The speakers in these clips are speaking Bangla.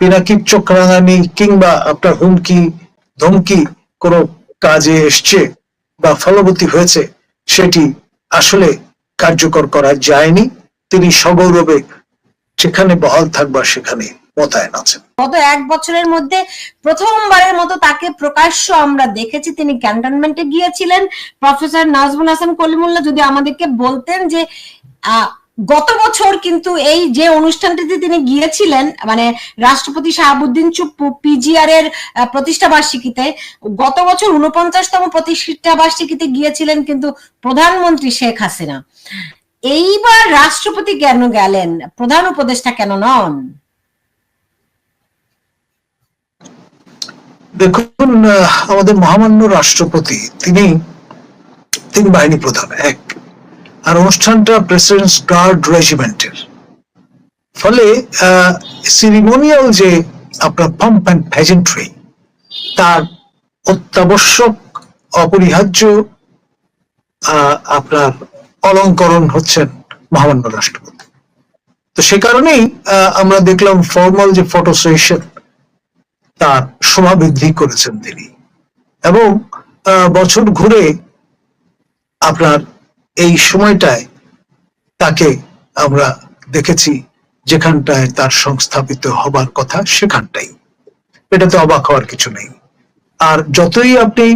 পিনাকির চোখ রাঙানি কিংবা আপনার হুমকি, ধমকি কোনো কাজে এসছে বা ফলবতী হয়েছে, সেটি আসলে কার্যকর করা যায়নি। তিনি সগৌরবে যেখানে বহাল থাকবার সেখানে মোতায়েন আছেন। গত এক বছরের মধ্যে প্রথমবারের মতো তাকে প্রকাশ্য আমরা দেখেছি। তিনি ক্যান্টনমেন্টে গিয়েছিলেন। প্রফেসর নাজমুল হাসান কলিমুল্লাহ যদি আমাদেরকে বলতেন যে গত বছর কিন্তু এই যে অনুষ্ঠানটিতে তিনি গিয়েছিলেন মানে রাষ্ট্রপতি শাহাবুদ্দিন চুপ্পু পিজিআর এর প্রতিষ্ঠা বার্ষিকীতে, গত বছর উনপঞ্চাশতম প্রতিষ্ঠা বার্ষিকীতে গিয়েছিলেন কিন্তু প্রধানমন্ত্রী শেখ হাসিনা। এইবার রাষ্ট্রপতি কেন গেলেন? প্রধান উপদেষ্টা কেন নন? দেখুন আমাদের মহামান্য রাষ্ট্রপতি, তিনি তিন বাহিনী প্রধান, এক আর অনুষ্ঠানটা প্রেসিডেন্টস গার্ড রেজিমেন্টের ফলে সিরিমোনিয়াল যে আপনার পাম্প অ্যান্ড প্যাজেন্ট্রি তার অত্যাবশ্যক, অপরিহার্য আপনার অলঙ্করণ হচ্ছেন মহামান্য রাষ্ট্রপতি। তো সে কারণেই আমরা দেখলাম ফর্মাল যে ফটো সেশন তার শোভা বৃদ্ধি করেছেন তিনি। এবং বছর ঘুরে আপনার এই সময়টায় তাকে আমরা দেখেছি যেখানটায় তার সংস্থাপিত হবার কথা সেখানটাই। এটাতে অবাক হওয়ার কিছু নেই। আর যতই আপনি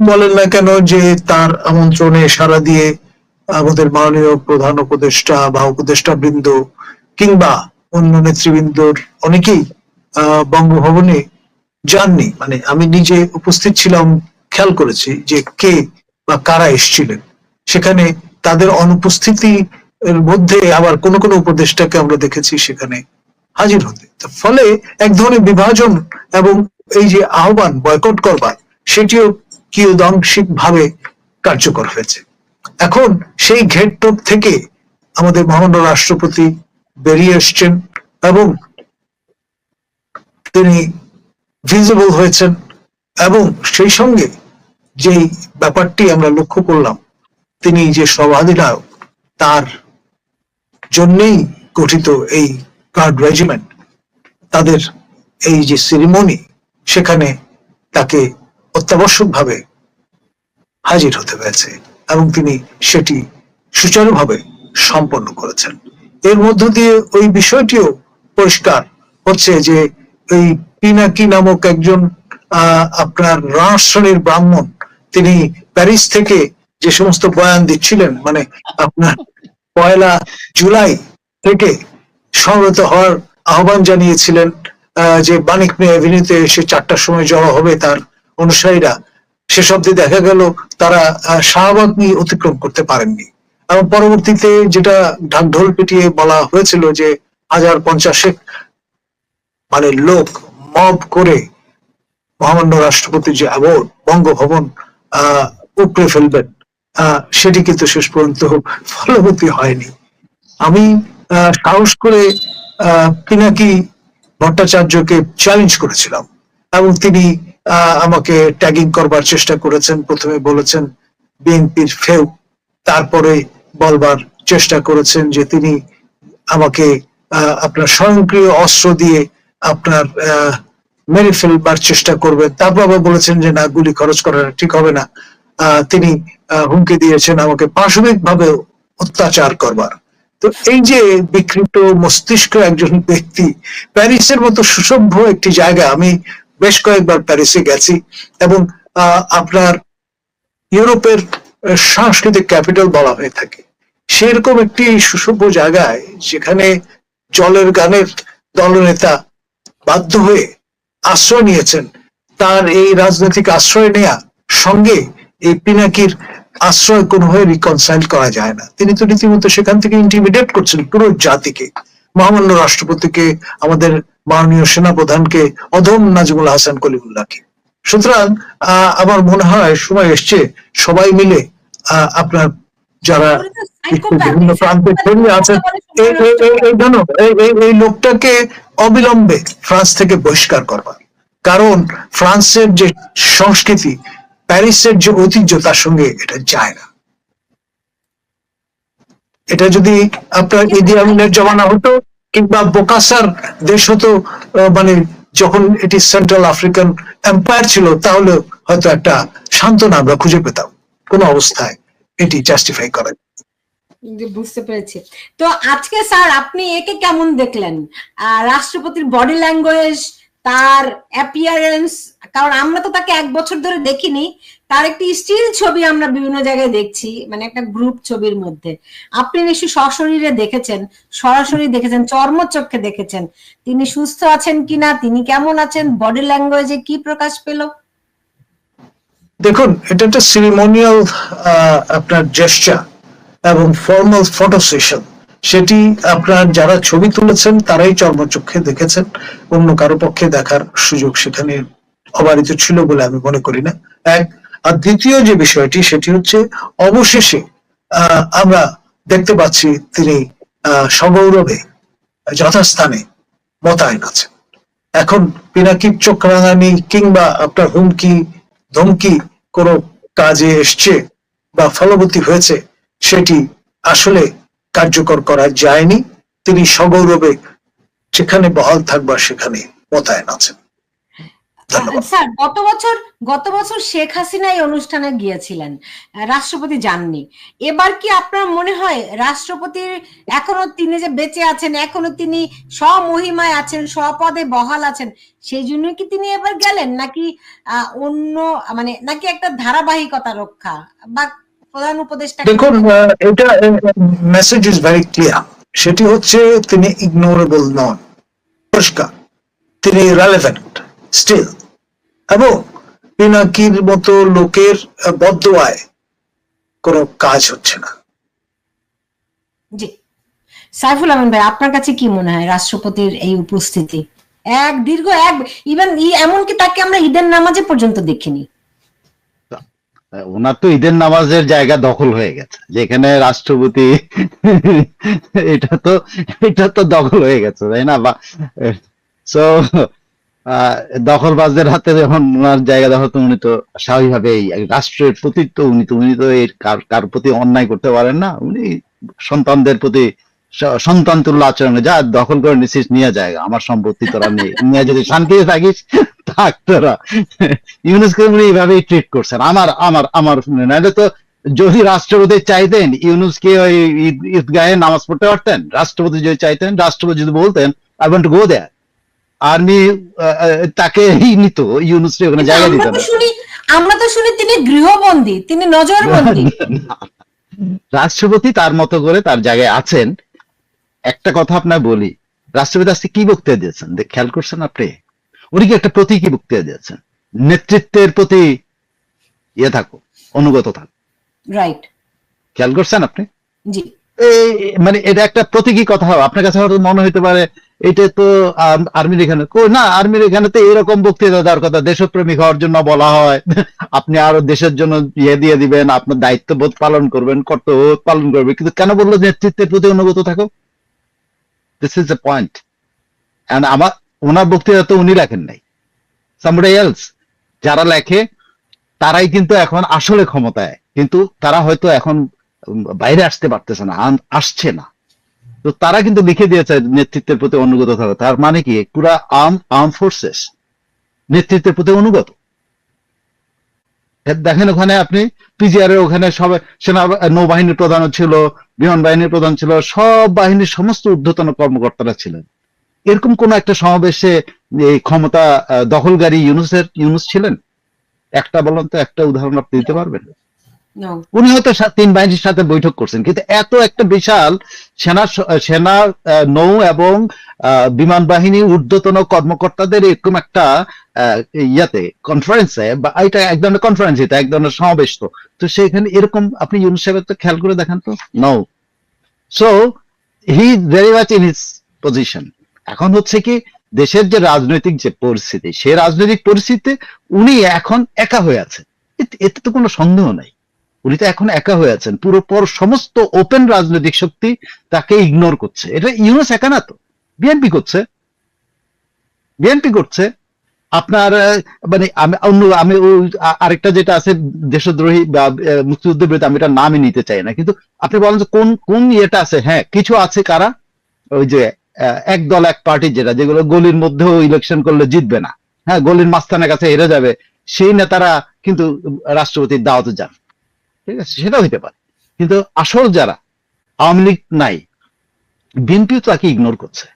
বলেন না কেন যে তার আমন্ত্রণে সাড়া দিয়ে আমাদের মাননীয় প্রধান উপদেষ্টা বা উপদেষ্টা বৃন্দ কিংবা অন্য নেতৃবৃন্দর অনেকেই আহ, বঙ্গভবনে যাননি। মানে আমি নিজে উপস্থিত ছিলাম খেয়াল করেছি যে কে বা কারা এসেছিলেন। সেখানে তাদের অনুপস্থিতি মধ্যে আবার কোন কোন উপদেষ্টাকে আমরা দেখেছি সেখানে হাজির হতে। ফলে এক ধরনের বিভাজন এবং এই যে আহ্বান, বয়কট করবার, সেটিও কিয়দাংশিক ভাবে কার্যকর হয়েছে। এখন সেই ঘেরটোপ থেকে আমাদের মহামান্য রাষ্ট্রপতি বেরিয়ে এসছেন এবং তিনি ভিজিবল হয়েছেন এবং সেই সঙ্গে যেই ব্যাপারটি আমরা লক্ষ্য করলাম তিনি যে সর্বাধিনায়ক তার জন্যেই গঠিত এই গার্ড রেজিমেন্ট। তাদের এই যে সেরিমনি, সেখানে তাকে অত্যাবশ্যকভাবে হাজির হতে হয়েছে এবং তিনি সেটি সুচারুভাবে সম্পন্ন করেছেন। এর মধ্য দিয়ে ওই বিষয়টিও পরিষ্কার হচ্ছে যে এই পিনাকি নামক একজন আপনার রাস শ্রেণির ব্রাহ্মণ, তিনি প্যারিস থেকে যে সমস্ত বয়ান দিচ্ছিলেন মানে আপনার পয়লা জুলাই থেকে সমবেত হওয়ার আহ্বান জানিয়েছিলেন যে বানিক মেয়ে এভিনিউতে এসে চারটার সময় জড়ো হবে তার অনুসারীরা। সেসব দিয়ে দেখা গেল তারা শাহবাগ নিয়ে অতিক্রম করতে পারেননি। এবং পরবর্তীতে যেটা ঢাকঢোল পিটিয়ে বলা হয়েছিল যে হাজার পঞ্চাশেক মানে লোক মব করে মহামান্য রাষ্ট্রপতির যে অ্যাওয়ার্ড বঙ্গভবন, আহ, উপড়ে ফেলবেন সেটি কিন্তু শেষ পর্যন্ত ফলবতী হয়নি। আমি সাহস করে পিনাকি ভট্টাচার্যকে চ্যালেঞ্জ করেছিলাম এবং তিনি আমাকে ট্যাগিং করবার চেষ্টা করেছেন। প্রথমে বলেছেন, বিএনপির ফেউ তারপরে বলবার চেষ্টা করেছেন যে তিনি আমাকে আপনার স্বয়ংক্রিয় অস্ত্র দিয়ে আপনার মেরে ফেলবার চেষ্টা করবেন। তারপর আবার বলেছেন যে, না, গুলি খরচ করা ঠিক হবে না। তিনি হুমকি দিয়েছেন আমাকে পাশবিক ভাবে অত্যাচার করবার। তো এই যে বিকৃত মস্তিষ্ক একজন ব্যক্তি, প্যারিসের মতো সুসভ্য একটি জায়গা, আমি বেশ কয়েকবার প্যারিসে গেছি এবং আপনার ইউরোপের সাংস্কৃতিক ক্যাপিটাল বলা হয়ে থাকে। সেরকম একটি সুসভ্য জায়গায় যেখানে জলের গানের দলনেতা বাধ্য হয়ে আশ্রয় নিয়েছেন, তার এই রাজনৈতিক আশ্রয় নেয়া সঙ্গে এই পিনাকির আশ্রয় কোনোভাবে রিকনসাইল করা যায় না। তিনি তো রীতিমতো সেখান থেকে ইন্টিমিডেট করছেন পুরো জাতিকে। মহামান্য রাষ্ট্রপতিকে আমাদের মাননীয় সেনাপ্রধানকে অধম নাজমুল হাসান কলিমুল্লাহকে। সুতরাং আহ, আমার মনে হয় সময় এসছে সবাই মিলে আহ, আপনার যারা বিভিন্ন প্রান্তে ছড়িয়ে আছেন এই জানো, এই লোকটাকে অবিলম্বে ফ্রান্স থেকে বহিষ্কার করবার। কারণ ফ্রান্সের যে সংস্কৃতি প্যারিসের যে ঐতিহ্য তার সঙ্গে এটা যায় না। এটা যদি আপনার ইদি আমিনের জমানা হতো কিংবা বোকাসার দেশ হতো মানে যখন এটি সেন্ট্রাল আফ্রিকান এম্পায়ার ছিল তাহলে হয়তো একটা সান্ত্বনা আমরা খুঁজে পেতাম। কোন অবস্থায় এটি জাস্টিফাই করে বুঝতে পেরেছি। তো আজকে স্যার আপনি একে কেমন দেখলেন? রাষ্ট্রপতির বডি ল্যাঙ্গুয়েজ তার অ্যাপিয়ারেন্স কারণ আমরা তো তাকে এক বছর ধরে দেখিনি, তার একটি স্টিল ছবি আমরা বিভিন্ন জায়গায় দেখছি মানে একটা গ্রুপ ছবির মধ্যে। আপনি নিশ্চয়ই সশরীরে দেখেছেন, সরাসরি দেখেছেন চর্মচক্ষে দেখেছেন। তিনি সুস্থ আছেন কিনা, তিনি কেমন আছেন বডি ল্যাঙ্গুয়েজে কি প্রকাশ পেল? দেখুন, এটা একটা সিরিমোনিয়াল আপনার জেস্টার এবং ফর্মাল ফটো সেশন সেটি আপনার যারা ছবি তুলেছেন, তারাই চর্মচক্ষে দেখেছেন। অন্য কারও পক্ষে দেখার সুযোগ সেখানে অবারিত ছিল বলে আমি মনে করি না। এক, আর দ্বিতীয় যে বিষয়টি, সেটি হচ্ছে অবশেষে আমরা দেখতে পাচ্ছি তিনি সগৌরবে, যথাস্থানে মোতায়েন আছেন। এখন পিনাকির চোখ রাঙানি কিংবা আপনার হুমকি, ধমকি কোনো কাজে এসছে বা ফলবতী হয়েছে, সেটি আসলে কার্যকর করা যায়নি, তিনি সগৌরবে যেখানে বহাল থাকবার সেখানে মোতায়েন আছেন। স্যার, গত বছর গত বছর শেখ হাসিনা এই অনুষ্ঠানে গিয়েছিলেন রাষ্ট্রপতি যাননি। এবার কি আপনার মনে হয় রাষ্ট্রপতির এখনও তিনি যে বেঁচে আছেন, এখনও তিনি স্বমহিমায় আছেন, স্বপদে বহাল আছেন, সেই জন্য কি তিনি এবার গেলেন? নাকি অন্য মানে নাকি একটা ধারাবাহিকতা রক্ষা? বা প্রধান উপদেষ্টা দেখুন এটা মেসেজ ইজ ভেরি ক্লিয়ার সেটি হচ্ছে তিনি ইগনোরেবল নন পরিষ্কার। তিনি রেলেভেন্ট স্টিল এবং পিনাকির মতো লোকের আহ, বদদোয়ায় কোনো কাজ হচ্ছে না। জি। সাইফুল আহমেদ ভাই আপনার কাছে কি মনে হয় রাষ্ট্রপতির এই উপস্থিতি? এক দীর্ঘ এক ইভেন এমনকি তাকে আমরা ঈদের নামাজে পর্যন্ত দেখিনি। ওনার তো ঈদের নামাজের জায়গা দখল হয়ে গেছে। যেখানে রাষ্ট্রপতি, এটা তো এটা তো দখল হয়ে গেছে, তাই না? বা সো দখলবাজদের হাতে যখন ওনার জায়গা দখল, তো উনি তো স্বাভাবিকভাবেই রাষ্ট্রের প্রতি তো উনি তো উনি তো এর কার প্রতি অন্যায় করতে পারেন না। উনি সন্তানদের প্রতি সন্তান তুল্য আচরণে যা দখল করে নিছিস নিয়ে জায়গা আমার সম্পত্তি তোরা নিয়ে নিয়ে যদি শান্তিতে থাকিস থাক তোরা। ইউনুসকে উনি এইভাবেই ট্রিট করছেন। আমার আমার আমার নাহলে তো যদি রাষ্ট্রপতি চাইতেন ইউনুসকে ওই ঈদগাহে নামাজ পড়তে পারতেন। রাষ্ট্রপতি যদি চাইতেন রাষ্ট্রপতি যদি বলতেন I want to go there army তাকে নিত। ইউনুসকে ওখানে জায়গা দিত আমরা তো শুনি তিনি গৃহবন্দী তিনি নজরবন্দী। রাষ্ট্রপতি তার মতো করে তার জায়গায় আছেন। একটা কথা আপনার বলি। রাষ্ট্রপতি আজকে কি বক্তৃতা দিয়েছেন? খেয়াল করছেন আপনি? উনি কি একটা প্রতীকী বক্তৃতা দিয়েছেন? নেতৃত্বের প্রতি ইয়ে থাকো অনুগত থাকো রাইট খেয়াল করছেন আপনি? জি। মানে এটা একটা প্রতীকী কথা। আপনার কাছে হয়তো মনে হইতে পারে এটা তো আর্মির এখানে না আর্মির এখানে তো এরকম বক্তৃতা দেওয়ার কথা। দেশপ্রেমিক হওয়ার জন্য বলা হয়। আপনি আরও দেশের জন্য ইয়ে দিয়ে দিবেন আপনার দায়িত্ববোধ পালন করবেন কর্তব্য পালন করবেন। কিন্তু কেন বলল নেতৃত্বের প্রতি অনুগত থাকো দিস ইজ এ পয়েন্ট আমার, ওনার বক্তৃতা তো উনি রাখেন নাই। সামডে এলস যারা লেখে, তারাই কিন্তু এখন আসলে ক্ষমতায়। কিন্তু তারা হয়তো এখন বাইরে আসতে পারতেছে না আসছে না। তো তারা কিন্তু লিখে দিয়েছে নেতৃত্বের প্রতি অনুগত থাকা। তার মানে কি? পুরা আর্ম আর্ম ফোর্সেস নেতৃত্বের প্রতি অনুগত। দেখেন ওখানে আপনি পিজিআর এর ওখানে সব সেনা নৌবাহিনীর প্রধান ছিল, বিমান বাহিনীর প্রধান ছিল, সব বাহিনীর সমস্ত ঊর্ধ্বতন কর্মকর্তারা ছিলেন। এরকম কোন একটা সমাবেশে এই ক্ষমতা দখলকারী ইউনুসের, ইউনুস ছিলেন? একটা বলুন তো, একটা উদাহরণ আপনি দিতে পারবেন? উনি হয়তো তিন বাহিনীর সাথে বৈঠক করছেন, কিন্তু এত একটা বিশাল সেনা সেনা নৌ এবং বিমান বাহিনী ঊর্ধ্বতন কর্মকর্তাদের এরকম একটা ইয়াতে কনফারেন্সে বা এটা এক ধরনের কনফারেন্স এটা এক ধরনের সমাবেশ তো। তো সেখানে এরকম, আপনি ইউনুস সাহেবের তো খেয়াল করে দেখেন তো? No so he very much in his position এখন হচ্ছে কি, দেশের যে রাজনৈতিক যে পরিস্থিতি, সে রাজনৈতিক পরিস্থিতিতে উনি এখন একা হয়ে এতে- এতে তো কোনো সন্দেহ নাই। উনি তো এখন একা হয়ে আছেন। পুরো পর সমস্ত ওপেন রাজনৈতিক শক্তি তাকে ইগনোর করছে। এটা ইউনুস একা না তো? বিএনপি করছে। বিএনপি করছে। আপনার মানে আমি, অন্য, আমি আরেকটা যেটা আছে, দেশদ্রোহী বা মুক্তিযুদ্ধের বিরুদ্ধে আমি এটা নামই নিতে চাই না। কিন্তু আপনি বলেন যে কোন কোন ইয়েটা আছে? হ্যাঁ কিছু আছে কারা? ওই যে এক দল এক পার্টি যেটা, যেগুলো গলির মধ্যেও ইলেকশন করলে জিতবে না। হ্যাঁ গলির মাস্তানের কাছে হেরে যাবে। সেই নেতারা কিন্তু রাষ্ট্রপতির দাওয়াতে যান। ঠিক আছে? সেটা হইতে পারে। কিন্তু আসল যারা আওয়ামী লীগ নাই বিএনপিও তাকে ইগনোর করছে।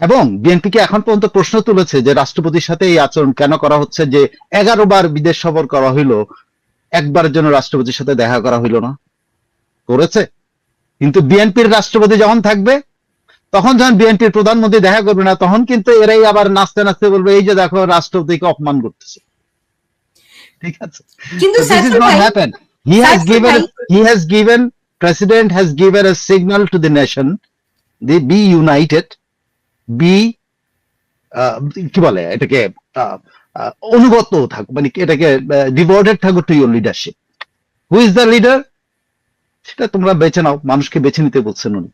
এবং বিএনপিকে এখন পর্যন্ত প্রশ্ন তুলেছে যে রাষ্ট্রপতির সাথে এই আচরণ কেন করা হচ্ছে যে এগারো বার বিদেশ সফর করা হইল একবারের জন্য রাষ্ট্রপতির সাথে দেখা করা হইল না। করেছে। কিন্তু বিএনপির রাষ্ট্রপতি যখন থাকবে তখন যখন বিএনপির প্রধানমন্ত্রী দেখা করবে না তখন কিন্তু এরাই আবার নাচতে নাচতে বলবে এই যে দেখো রাষ্ট্রপতিকে অপমান করতেছে। ঠিক আছে? কিন্তু He has given, he has given, president has given a signal to the nation, they be united, be, uh, কি বলে এটাকে uh, uh, অনুগত থাক মানে এটাকে ডিভোটেড থাকো to your leadership who is the leader সেটা তোমরা বেছে নাও মানুষকে বেছে নিতে বলছেন উনি।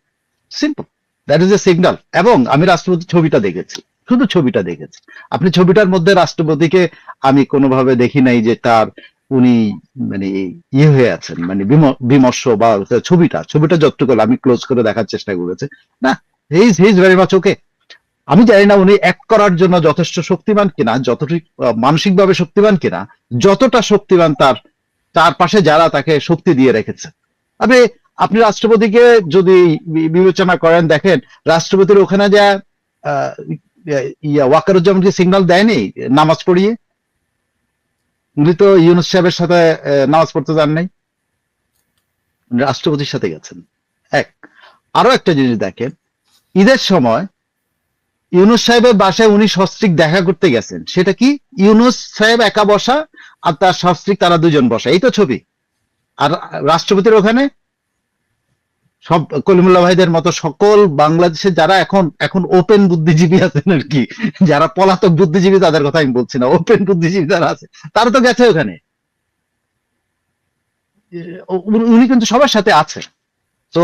Simple that is a signal এবং আমি রাষ্ট্রপতির ছবিটা দেখেছি শুধু ছবিটা দেখেছি। আপনি ছবিটার মধ্যে রাষ্ট্রপতিকে আমি কোনোভাবে দেখি নাই যে তার উনি মানে ইয়ে হয়ে আছেন মানে বিমর্ষ বা ছবিটা ছবিটা যতটুকু আমি ক্লোজ করে দেখার চেষ্টা করেছি না his his very much okay আমি জানি না উনি এক করার জন্য যথেষ্ট শক্তিমান কিনা যতটুকু মানসিক ভাবে শক্তিমান কিনা যতটা শক্তিমান তার তার পাশে যারা তাকে শক্তি দিয়ে রেখেছে। আপনি আপনি রাষ্ট্রপতিকে যদি বিবেচনা করেন দেখেন রাষ্ট্রপতির ওখানে যা আহ, ইয়া ওয়াকারুজ্জামানকে সিগন্যাল দেয়নি নামাজ পড়িয়ে? উনি তো ইউনুস সাহেবের সাথে নামাজ পড়তে যান নাই। রাষ্ট্রপতির সাথে গেছেন। এক, আরও একটা জিনিস দেখেন, ঈদের সময় ইউনুস সাহেবের বাসায় উনি সস্ত্রিক দেখা করতে গেছেন। সেটা কি? ইউনুস সাহেব একা বসা আর তার সস্ত্রিক তারা দুজন বসা। এই তো ছবি। আর রাষ্ট্রপতির ওখানে সব কলিমুল্লাহ ভাইদের মতো সকল বাংলাদেশে যারা এখন এখন ওপেন বুদ্ধিজীবী আছেন আর কি, যারা পলাতক বুদ্ধিজীবী, তাদের কথা আমি বলছি না ওপেন বুদ্ধিজীবী যারা আছে, তারা তো গেছে ওখানে। উনি কিন্তু সবার সাথে আছে। তো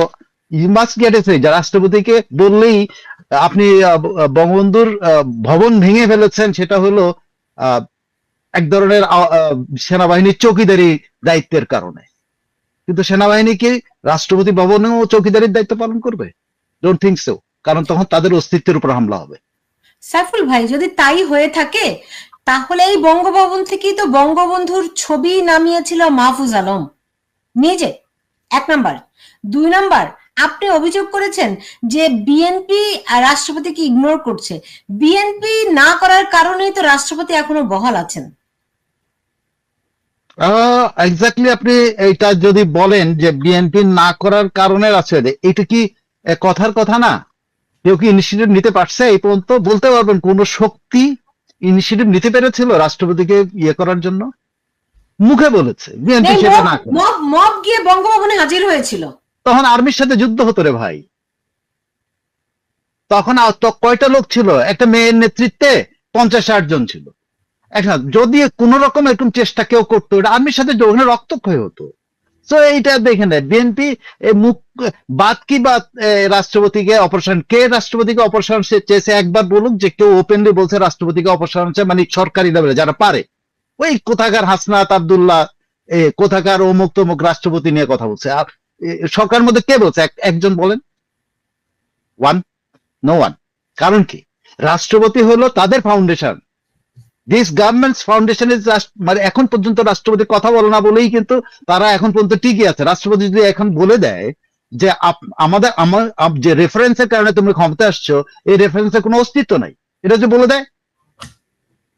ইউ মাস্ট গেট এ যা রাষ্ট্রপতিকে বললেই আপনি বঙ্গবন্ধুর ভবন ভেঙে ফেলেছেন, সেটা হলো এক ধরনের সেনাবাহিনীর চৌকিদারি দায়িত্বের কারণে। কিন্তু সেনাবাহিনী কি রাষ্ট্রপতি ভবনেও চৌকিদারির দায়িত্ব পালন করবে? ডোন্ট থিঙ্ক সো কারণ তখন তাদের অস্তিত্বের উপর হামলা হবে। সাইফুল ভাই, যদি তাই হয়ে থাকে, তাহলে এই বঙ্গভবন থেকেই তো বঙ্গবন্ধুর ছবি নামিয়েছিল মাহফুজ আলম। নিজে এক নাম্বার। দুই নাম্বার, আপনি অভিযোগ করেছেন যে বিএনপি রাষ্ট্রপতিকে ইগনোর করছে। বিএনপি না করার কারণেই তো রাষ্ট্রপতি এখনও বহাল আছেন। এক্স্যাক্টলি আপনি এটা যদি বলেন যে বিএনপি না করার কারণে এটা কি কথার কথা না? কেউ কি ইনিশিয়েটিভ নিতে পারছে? এই পর্যন্ত বলতে পারবেন কোন শক্তি ইনিশিয়েটিভ নিতে পেরেছিল রাষ্ট্রপতিকে ইয়ে করার জন্য? মুখে বলেছে বিএনপি সেটা না মব মব গিয়ে বঙ্গভবনে হাজির হয়েছিল। তখন আর্মির সাথে যুদ্ধ হতো রে ভাই। তখন কয়টা লোক ছিল? একটা মেয়ের নেতৃত্বে পঞ্চাশ ষাট জন ছিল। এখন যদি কোন রকম এরকম চেষ্টা কেউ করতো, এটা আর্মির সাথে ওখানে রক্তক্ষয় হতো। তো এইটা দেখে নেয় বিএনপি মুখ, বাদ কি বাদ রাষ্ট্রপতিকে অপারেশন, কে রাষ্ট্রপতিকে অপারেশন চেয়েছে একবার বলুক, যে কেউ ওপেনলি বলছে রাষ্ট্রপতিকে অপারেশন চায় মানে সরকারি লেভেলে যারা পারে। ওই কোথাকার হাসনাত আবদুল্লাহ কোথাকার অমুক তমুক রাষ্ট্রপতি নিয়ে কথা বলছে। আর সরকার মধ্যে কে বলছে? একজন বলেন। ওয়ান নো ওয়ান কারণ কি? রাষ্ট্রপতি হলো তাদের ফাউন্ডেশন দিস গভর্নমেন্টস ফাউন্ডেশন মানে এখন পর্যন্ত রাষ্ট্রপতি কথা বলে না বলেই কিন্তু তারা এখন পর্যন্ত ঠিকই আছে। রাষ্ট্রপতি যদি এখন বলে দেয় যে আমাদের, আমার যে রেফারেন্সের কারণে তুমি ক্ষমতা আসছো, এই রেফারেন্সের কোনো অস্তিত্ব নাই। এটা যে বলে দেয়,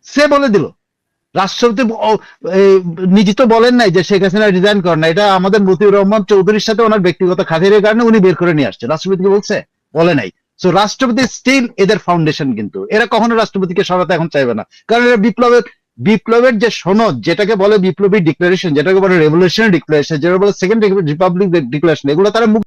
সে বলে দিল। রাষ্ট্রপতি নিজে তো বলেন নাই যে শেখ হাসিনা রিজাইন করেন না এটা আমাদের মতিউর রহমান চৌধুরীর সাথে ওনার ব্যক্তিগত খাতিরের কারণে উনি বের করে নিয়ে আসছে। রাষ্ট্রপতিকে বলছে? বলে নাই। সো রাষ্ট্রপতি স্টিল এদের ফাউন্ডেশন কিন্তু। এরা কখনো রাষ্ট্রপতিকে সরাতে এখন চাইবে না। কারণ এরা বিপ্লবের বিপ্লবের যে সনদ, যেটাকে বলে বিপ্লবী ডিক্লারেশন যেটাকে বলে রেভলিউশনারি ডিক্লারেশন যেটা বলে সেকেন্ড রিপাবলিক ডিক্লারেশন এগুলো তারা